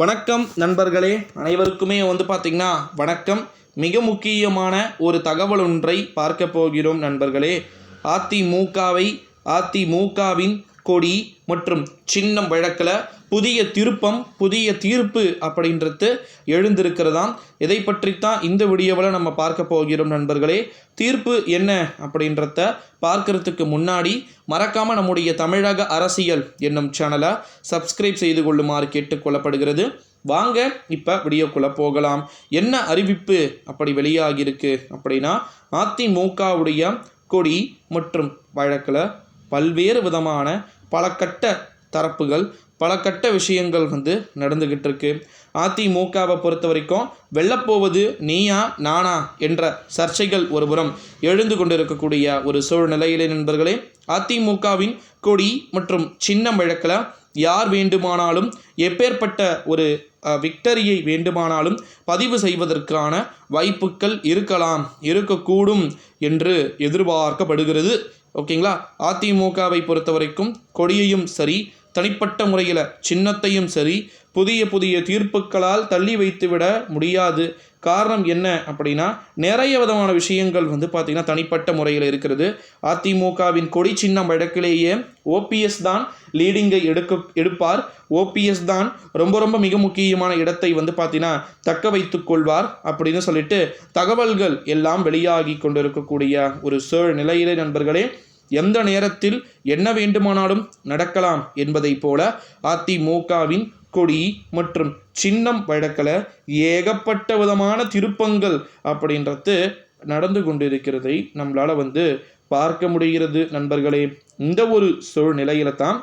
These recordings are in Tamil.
வணக்கம் நண்பர்களே அனைவருக்குமே வந்து பார்த்திங்கன்னா வணக்கம். மிக முக்கியமான ஒரு தகவல் ஒன்றை பார்க்க போகிறோம் நண்பர்களே. அதிமுகவை அதிமுகவின் கொடி மற்றும் சின்னம் வழக்கில் புதிய திருப்பம் புதிய தீர்ப்பு அப்படின்றது எழுந்திருக்கிறதாம். இதை பற்றித்தான் இந்த வீடியோவில் நம்ம பார்க்க போகிறோம் நண்பர்களே. தீர்ப்பு என்ன அப்படின்றத பார்க்கறதுக்கு முன்னாடி மறக்காமல் நம்முடைய தமிழக அரசியல் என்னும் சேனலை சப்ஸ்கிரைப் செய்து கொள்ளுமாறு கேட்டுக்கொள்ளப்படுகிறது வாங்க இப்போ வீடியோக்குள்ளே போகலாம். என்ன அறிவிப்பு அப்படி வெளியாகியிருக்கு அப்படின்னா அதிமுகவுடைய கொடி மற்றும் வழக்கில் பல்வேறு விதமான பல கட்ட தரப்புகள் பல கட்ட விஷயங்கள் வந்து நடந்துக்கிட்டு இருக்கு அதிமுகவை பொறுத்த வரைக்கும் வெல்லப்போவது நீயா நானா என்ற சர்ச்சைகள் ஒருபுறம் எழுந்து கொண்டிருக்கக்கூடிய ஒரு சூழ்நிலையிலே நண்பர்களே அதிமுகவின் கொடி மற்றும் சின்னம் வழக்கில் யார் வேண்டுமானாலும் எப்பேற்பட்ட ஒரு விக்டரியை வேண்டுமானாலும் பதிவு செய்வதற்கான வாய்ப்புகள் இருக்கலாம் இருக்கக்கூடும் என்று எதிர்பார்க்கப்படுகிறது. ஓகேங்களா? அதிமுகவை பொறுத்த வரைக்கும் கொடியையும் சரி தனிப்பட்ட முறையில் சின்னத்தையும் சரி புதிய புதிய தீர்ப்புகளால் தள்ளி வைத்துவிட முடியாது. காரணம் என்ன அப்படின்னா நிறைய விதமான விஷயங்கள் வந்து பார்த்திங்கன்னா தனிப்பட்ட முறையில் இருக்கிறது. அதிமுகவின் கொடி சின்னம் வழக்கிலேயே ஓபிஎஸ் தான் லீடிங்கை எடுக்க எடுப்பார். ஓபிஎஸ் தான் ரொம்ப ரொம்ப மிக முக்கியமான இடத்தை வந்து பார்த்தீங்கன்னா தக்க வைத்து கொள்வார் அப்படின்னு சொல்லிட்டு தகவல்கள் எல்லாம் வெளியாகி கொண்டிருக்கக்கூடிய ஒரு சூழ்நிலையிலே நண்பர்களே எந்த நேரத்தில் என்ன வேண்டுமானாலும் நடக்கலாம் என்பதைப் போல அதிமுகவின் கொடி மற்றும் சின்னம் வழக்கில் ஏகப்பட்ட விதமான திருப்பங்கள் அப்படின்றது நடந்து கொண்டிருக்கிறதை நம்மளால் வந்து பார்க்க முடிகிறது நண்பர்களே. இந்த ஒரு சூழ்நிலையில தான்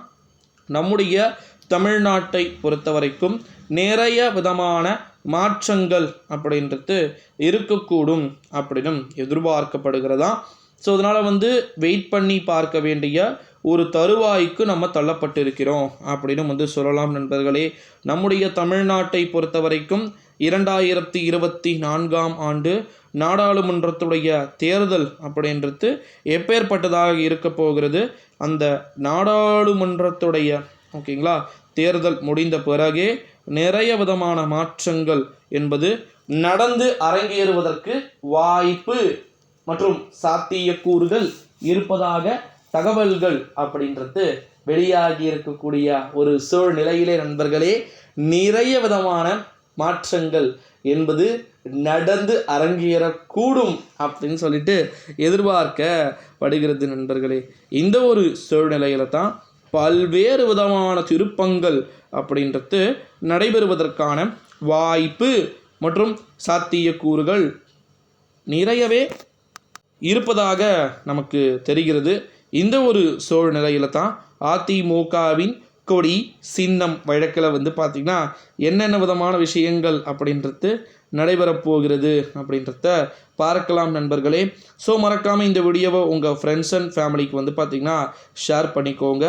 நம்முடைய தமிழ்நாட்டை பொறுத்த வரைக்கும் நிறைய விதமான மாற்றங்கள் அப்படின்றது இருக்கக்கூடும் அப்படின்னும் எதிர்பார்க்கப்படுகிறதா? ஸோ அதனால் வந்து வெயிட் பண்ணி பார்க்க வேண்டிய ஒரு தருவாய்க்கு நம்ம தள்ளப்பட்டிருக்கிறோம் அப்படின்னு வந்து சொல்லலாம் நண்பர்களே. நம்முடைய தமிழ்நாட்டை பொறுத்த வரைக்கும் இரண்டாயிரத்தி இருபத்தி நான்காம் ஆண்டு நாடாளுமன்றத்துடைய தேர்தல் அப்படின்றது எப்பேற்பட்டதாக இருக்க போகிறது? அந்த நாடாளுமன்றத்துடைய ஓகேங்களா தேர்தல் முடிந்த பிறகே நிறைய விதமான மாற்றங்கள் என்பது நடந்து அரங்கேறுவதற்கு வாய்ப்பு மற்றும் சாத்தியக்கூறுகள் இருப்பதாக தகவல்கள் அப்படின்றது வெளியாகி இருக்கக்கூடிய ஒரு சூழ்நிலையிலே நண்பர்களே நிறைய விதமான மாற்றங்கள் என்பது நடந்து அரங்கேறக்கூடும் அப்படின்னு சொல்லிட்டு எதிர்பார்க்கப்படுகிறது நண்பர்களே. இந்த ஒரு சூழ்நிலையில தான் பல்வேறு விதமான திருப்பங்கள் அப்படின்றது நடைபெறுவதற்கான வாய்ப்பு மற்றும் சாத்தியக்கூறுகள் நிறையவே இருப்பதாக நமக்கு தெரிகிறது. இந்த ஒரு சூழ்நிலையில தான் அதிமுகவின் கொடி சின்னம் வழக்கில் வந்து பார்த்திங்கன்னா என்னென்ன விதமான விஷயங்கள் அப்படின்றது நடைபெறப்போகிறது அப்படின்றத பார்க்கலாம் நண்பர்களே. ஸோ மறக்காமல் இந்த வீடியோவை உங்கள் ஃப்ரெண்ட்ஸ் அண்ட் ஃபேமிலிக்கு வந்து பார்த்திங்கன்னா ஷேர் பண்ணிக்கோங்க.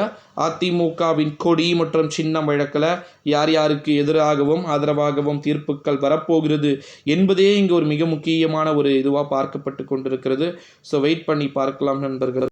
அதிமுகவின் கொடி மற்றும் சின்னம் வழக்கில் யார் யாருக்கு எதிராகவும் ஆதரவாகவும் தீர்ப்புகள் வரப்போகிறது என்பதே இங்கே ஒரு மிக முக்கியமான ஒரு இதுவாக பார்க்கப்பட்டு கொண்டிருக்கிறது. ஸோ வெயிட் பண்ணி பார்க்கலாம் நண்பர்கள்.